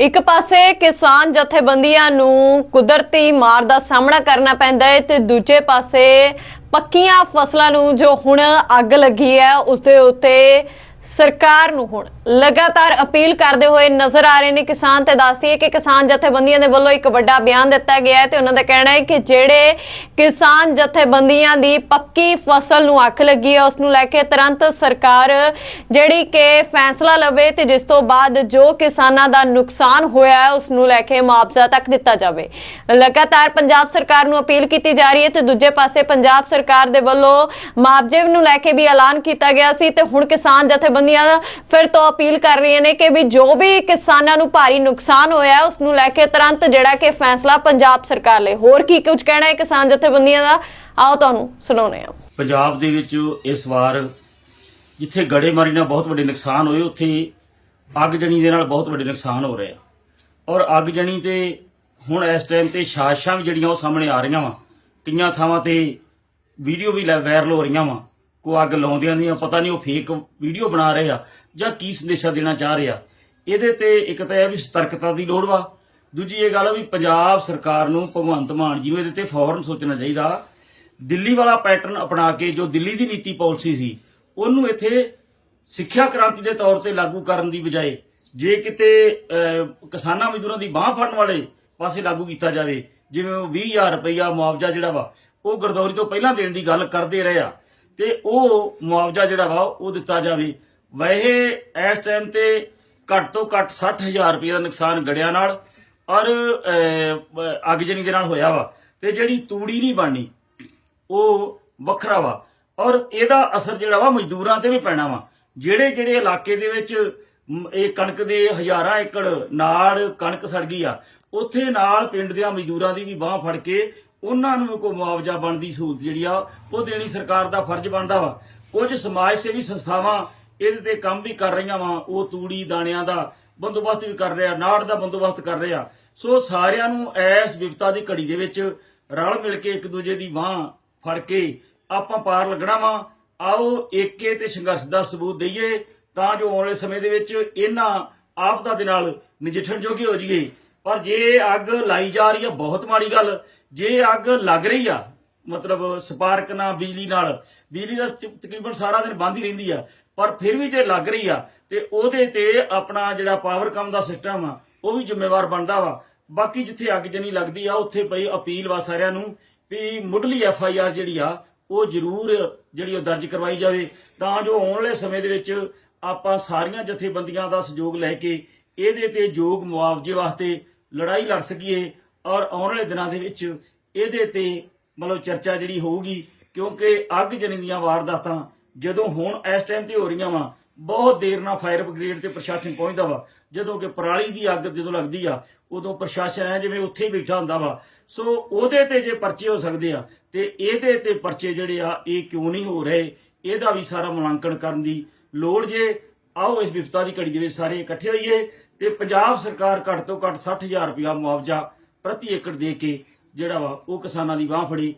ਇੱਕ ਪਾਸੇ ਕਿਸਾਨ ਜਥੇਬੰਦੀਆਂ ਨੂੰ ਕੁਦਰਤੀ ਮਾਰ ਦਾ ਸਾਹਮਣਾ ਕਰਨਾ ਪੈਂਦਾ ਹੈ ਤੇ ਦੂਜੇ ਪਾਸੇ ਪੱਕੀਆਂ ਫਸਲਾਂ ਨੂੰ ਜੋ ਹੁਣ ਅੱਗ ਲੱਗੀ ਹੈ ਉਸ ਦੇ ਉੱਤੇ ਸਰਕਾਰ ਨੂੰ ਹੁਣ ਲਗਾਤਾਰ ਅਪੀਲ ਕਰਦੇ ਹੋਏ ਨਜ਼ਰ ਆ ਰਹੇ ਨੇ ਕਿਸਾਨ ਤੇ ਦੱਸਦੀ ਹੈ ਕਿ ਕਿਸਾਨ ਜਥੇਬੰਦੀਆਂ ਦੇ ਵੱਲੋਂ ਇੱਕ ਵੱਡਾ ਬਿਆਨ ਦਿੱਤਾ ਗਿਆ ਹੈ ਤੇ ਉਹਨਾਂ ਦਾ ਕਹਿਣਾ ਹੈ ਕਿ ਜਿਹੜੇ ਕਿਸਾਨ ਜਥੇਬੰਦੀਆਂ ਦੀ ਪੱਕੀ ਫਸਲ ਨੂੰ ਅੱਗ ਲੱਗੀ ਹੈ, ਉਸ ਨੂੰ ਲੈ ਕੇ ਤੁਰੰਤ ਸਰਕਾਰ ਜਿਹੜੀ ਕਿ ਫੈਸਲਾ ਲਵੇ ਤੇ ਜਿਸ ਤੋਂ ਬਾਅਦ ਜੋ ਕਿਸਾਨਾਂ ਦਾ ਨੁਕਸਾਨ ਹੋਇਆ ਹੈ, ਉਸ ਨੂੰ ਲੈ ਕੇ ਮੁਆਵਜ਼ਾ ਤੱਕ ਦਿੱਤਾ ਜਾਵੇ। ਲਗਾਤਾਰ ਪੰਜਾਬ ਸਰਕਾਰ ਨੂੰ ਅਪੀਲ ਕੀਤੀ ਜਾ ਰਹੀ ਹੈ ਤੇ ਦੂਜੇ ਪਾਸੇ ਪੰਜਾਬ ਸਰਕਾਰ ਦੇ ਵੱਲੋਂ ਮੁਆਵਜ਼ੇ ਨੂੰ ਲੈ ਕੇ ਵੀ ਐਲਾਨ ਕੀਤਾ ਗਿਆ ਸੀ ਤੇ ਹੁਣ ਕਿਸਾਨ ਜਥੇਬੰਦੀਆਂ ਫਿਰ ਤੋਂ ਅਪੀਲ ਕਰ ਰਹੀਆਂ ਨੇ ਕਿ ਵੀ ਜੋ ਵੀ ਕਿਸਾਨਾਂ ਨੂੰ ਭਾਰੀ ਨੁਕਸਾਨ ਹੋਇਆ ਉਸ ਨੂੰ ਲੈ ਕੇ ਤੁਰੰਤ ਜਿਹੜਾ ਕਿ ਫੈਸਲਾ ਪੰਜਾਬ ਸਰਕਾਰ ਲਈ। ਹੋਰ ਕੀ ਕੁਝ ਕਹਿਣਾ ਹੈ ਕਿਸਾਨ ਜਥੇਬੰਦੀਆਂ ਦਾ? ਆਓ ਤੁਹਾਨੂੰ ਸੁਣਾਉਂਦੇ ਹਾਂ। ਪੰਜਾਬ ਦੇ ਵਿੱਚ ਇਸ ਵਾਰ ਜਿੱਥੇ ਗੜੇਮਾਰੀ ਨਾਲ ਬਹੁਤ ਵੱਡੇ ਨੁਕਸਾਨ ਹੋਏ, ਉੱਥੇ ਅੱਗਜਣੀ ਦੇ ਨਾਲ ਬਹੁਤ ਵੱਡੇ ਨੁਕਸਾਨ ਹੋ ਰਹੇ ਆ। ਔਰ ਅੱਗਜਣੀ ਤੇ ਹੁਣ ਇਸ ਟਾਈਮ ਤੇ ਸਾਜ਼ਿਸ਼ਾਂ ਵੀ ਜਿਹੜੀਆਂ ਉਹ ਸਾਹਮਣੇ ਆ ਰਹੀਆਂ ਵਾ। ਕਈਆਂ ਥਾਵਾਂ ਤੇ ਵੀਡੀਓ ਵੀ ਵਾਇਰਲ ਹੋ ਰਹੀਆਂ ਵਾ। ਕੋ ਅੱਗ ਲਾਉਂਦਿਆਂ ਦੀਆਂ ਪਤਾ ਨਹੀਂ ਉਹ ਫੇਕ ਵੀਡੀਓ ਬਣਾ ਰਹੇ ਆ ਜਾਂ ਕੀ ਸੰਦੇਸ਼ਾ ਦੇਣਾ ਚਾਹ ਰਹੇ ਆ। ਇਹਦੇ ਤੇ ਇੱਕ ਤਾਂ ਇਹ ਵੀ ਸਤਰਕਤਾ ਦੀ ਲੋੜ ਵਾ। ਦੂਜੀ ਇਹ ਗੱਲ ਆ ਵੀ ਪੰਜਾਬ ਸਰਕਾਰ ਨੂੰ ਭਗਵੰਤ ਮਾਨ ਜੀ ਨੂੰ ਇਹਦੇ ਤੇ ਫੌਰਨ ਸੋਚਣਾ ਚਾਹੀਦਾ। ਦਿੱਲੀ ਵਾਲਾ ਪੈਟਰਨ ਅਪਣਾ ਕੇ ਜੋ ਦਿੱਲੀ ਦੀ ਨੀਤੀ ਪਾਲਿਸੀ ਸੀ, ਉਹਨੂੰ ਇੱਥੇ ਸਿੱਖਿਆ ਕ੍ਰਾਂਤੀ ਦੇ ਤੌਰ ਤੇ ਲਾਗੂ ਕਰਨ ਦੀ ਬਜਾਏ ਜੇ ਕਿਤੇ ਕਿਸਾਨਾਂ ਮਜ਼ਦੂਰਾਂ ਦੀ ਬਾਹ ਫੜਨ ਵਾਲੇ ਪਾਸੇ ਲਾਗੂ ਕੀਤਾ ਜਾਵੇ, ਜਿਵੇਂ ਉਹ 20000 ਰੁਪਈਆ ਮੁਆਵਜ਼ਾ ਜਿਹੜਾ ਵਾ, ਉਹ ਗਰਦੌਰੀ ਤੋਂ ਪਹਿਲਾਂ ਦੇਣ ਦੀ ਗੱਲ ਕਰਦੇ ਰਹੇ ਆ। ਤੇ ਉਹ ਮੁਆਵਜ਼ਾ ਜਿਹੜਾ ਵਾ ਉਹ ਦਿੱਤਾ ਜਾਵੇ। ਵੈਸੇ ਇਸ ਟਾਈਮ ਤੇ ਘੱਟ ਤੋਂ ਘੱਟ 60000 ਰੁਪਏ ਦਾ ਨੁਕਸਾਨ ਗੜਿਆਂ ਨਾਲ ਔਰ ਅਹ, ਅੱਗਜਣੀ ਦੇ ਨਾਲ ਹੋਇਆ ਵਾ। ਤੇ ਜਿਹੜੀ ਤੂੜੀ ਨਹੀਂ ਬਣਨੀ ਉਹ ਵੱਖਰਾ ਵਾ। ਔਰ ਇਹਦਾ ਅਸਰ ਜਿਹੜਾ ਵਾ ਮਜ਼ਦੂਰਾਂ ਤੇ ਵੀ ਪੈਣਾ ਵਾ। ਜਿਹੜੇ ਜਿਹੜੇ ਇਲਾਕੇ ਦੇ ਵਿੱਚ ਇਹ ਕਣਕ ਦੇ ਹਜ਼ਾਰਾਂ ਏਕੜ ਨਾੜ ਕਣਕ ਸੜ ਗਈ ਆ ਉੱਥੇ ਨਾਲ ਪਿੰਡ ਦੇ ਮਜ਼ਦੂਰਾਂ ਦੀ ਵੀ ਬਾਹ ਫੜ ਕੇ ਉਹਨਾਂ ਨੂੰ ਕੋਈ ਮੁਆਵਜ਼ਾ ਬਣਦੀ ਸਹੂਲਤ ਜਿਹੜੀ ਆ, ਉਹ ਦੇਣੀ ਸਰਕਾਰ ਦਾ ਫਰਜ਼ ਬਣਦਾ ਵਾ। ਕੁਝ ਸਮਾਜ ਸੇਵੀ ਸੰਸਥਾਵਾਂ ਇਹਦੇ ਤੇ ਕੰਮ ਵੀ ਕਰ ਰਹੀਆਂ ਵਾ, ਉਹ ਤੂੜੀ ਦਾਣਿਆਂ ਦਾ ਬੰਦੋਬਸਤ ਵੀ ਕਰ ਰਿਹਾ ਨਾੜ ਦਾ ਬੰਦੋਬਸਤ ਕਰ ਰਿਹਾ ਸੋ ਸਾਰਿਆਂ ਨੂੰ ਐਸ ਵਿਪਤਾ ਦੀ ਘੜੀ ਦੇ ਵਿੱਚ ਰਲ ਮਿਲ ਕੇ ਇੱਕ ਦੂਜੇ ਦੀ ਬਾਹ ਫੜ ਕੇ ਆਪਾਂ ਪਾਰ ਲੱਗਣਾ ਵਾ। ਆਓ ਏਕੇ ਤੇ ਸੰਘਰਸ਼ ਦਾ ਸਬੂਤ ਦਈਏ, ਤਾਂ ਜੋ ਆਉਣ ਵਾਲੇ ਸਮੇਂ ਦੇ ਵਿੱਚ ਇਹਨਾਂ ਆਪਦਾ ਦੇ ਨਾਲ ਨਜਿੱਠਣ ਜੋਗੇ ਹੋ ਜਾਈਏ। ਪਰ ਜੇ ਅੱਗ ਲਾਈ ਜਾ ਰਹੀ ਆ, ਬਹੁਤ ਮਾੜੀ ਗੱਲ। ਜੇ ਅੱਗ ਲੱਗ ਰਹੀ ਆ, ਮਤਲਬ ਸਪਾਰਕ ਨਾਲ, ਬਿਜਲੀ ਨਾਲ, ਬਿਜਲੀ ਦਾ ਤਕਰੀਬਨ ਸਾਰਾ ਦਿਨ ਬੰਦ ਹੀ ਰਹਿੰਦੀ ਆ, ਪਰ ਫਿਰ ਵੀ ਜੇ ਲੱਗ ਰਹੀ ਆ, ਤੇ ਉਹਦੇ ਤੇ ਆਪਣਾ ਜਿਹੜਾ ਪਾਵਰ ਕੰਮ ਦਾ ਸਿਸਟਮ ਆ, ਉਹ ਵੀ ਜ਼ਿੰਮੇਵਾਰ ਬਣਦਾ ਵਾ। ਬਾਕੀ ਜਿੱਥੇ ਅੱਗ ਜਨੀ ਲੱਗਦੀ ਆ, ਉੱਥੇ ਪਈ ਅਪੀਲ ਵਾ ਸਾਰਿਆਂ ਨੂੰ ਵੀ ਮੁੱਢਲੀ ਐਫ ਆਈ ਆਰ ਜਿਹੜੀ ਆ, ਉਹ ਜ਼ਰੂਰ ਜਿਹੜੀ ਉਹ ਦਰਜ ਕਰਵਾਈ ਜਾਵੇ। ਤਾਂ ਜੋ ਆਉਣ ਵਾਲੇ ਸਮੇਂ ਦੇ ਵਿੱਚ ਆਪਾਂ ਸਾਰੀਆਂ ਜਥੇਬੰਦੀਆਂ ਦਾ ਸਹਿਯੋਗ ਲੈ ਕੇ ਇਹਦੇ ਤੇ ਯੋਗ ਮੁਆਵਜ਼ੇ ਵਾਸਤੇ ਲੜਾਈ ਲੜ ਸਕੀਏ ਔਰ ਆਉਣ ਵਾਲੇ ਦਿਨਾਂ ਦੇ ਵਿੱਚ ਇਹਦੇ ਤੇ ਮਤਲਬ ਚਰਚਾ ਜਿਹੜੀ ਹੋਊਗੀ, ਕਿਉਂਕਿ ਅੱਗ ਜਣੇ ਦੀਆਂ ਵਾਰਦਾਤਾਂ ਜਦੋਂ ਹੁਣ ਇਸ ਟਾਈਮ ਤੇ ਹੋ ਰਹੀਆਂ ਵਾ, ਬਹੁਤ ਦੇਰ ਨਾਲ ਫਾਇਰ ਬ੍ਰਿਗੇਡ ਤੇ ਪ੍ਰਸ਼ਾਸਨ ਪਹੁੰਚਦਾ ਵਾ। ਜਦੋਂ ਕਿ ਪਰਾਲੀ ਦੀ ਅੱਗ ਜਦੋਂ ਲੱਗਦੀ ਆ, ਉਦੋਂ ਪ੍ਰਸ਼ਾਸਨ ਹੈ ਜਿਵੇਂ ਉੱਥੇ ਹੀ ਬੈਠਾ ਹੁੰਦਾ ਵਾ। ਸੋ ਉਹਦੇ ਤੇ ਜੇ ਪਰਚੇ ਹੋ ਸਕਦੇ ਆ, ਤੇ ਇਹਦੇ ਤੇ ਪਰਚੇ ਜਿਹੜੇ ਆ, ਇਹ ਕਿਉਂ ਨਹੀਂ ਹੋ ਰਹੇ? ਇਹਦਾ ਵੀ ਸਾਰਾ ਮੁਲਾਂਕਣ ਕਰਨ ਦੀ ਲੋੜ ਜੇ। ਆਓ ਇਸ ਵਿਪਤਾ ਦੀ ਘੜੀ ਦੇ ਵਿੱਚ ਸਾਰੇ ਇਕੱਠੇ ਹੋਈਏ ਤੇ ਪੰਜਾਬ ਸਰਕਾਰ ਘੱਟ ਤੋਂ ਘੱਟ 60000 ਰੁਪਇਆ ਮੁਆਵਜ਼ਾ ਪ੍ਰਤੀ ਏਕੜ ਦੇ ਕੇ ਜਿਹੜਾ ਵਾ ਉਹ ਕਿਸਾਨਾਂ ਦੀ ਬਾਹ ਫੜੀ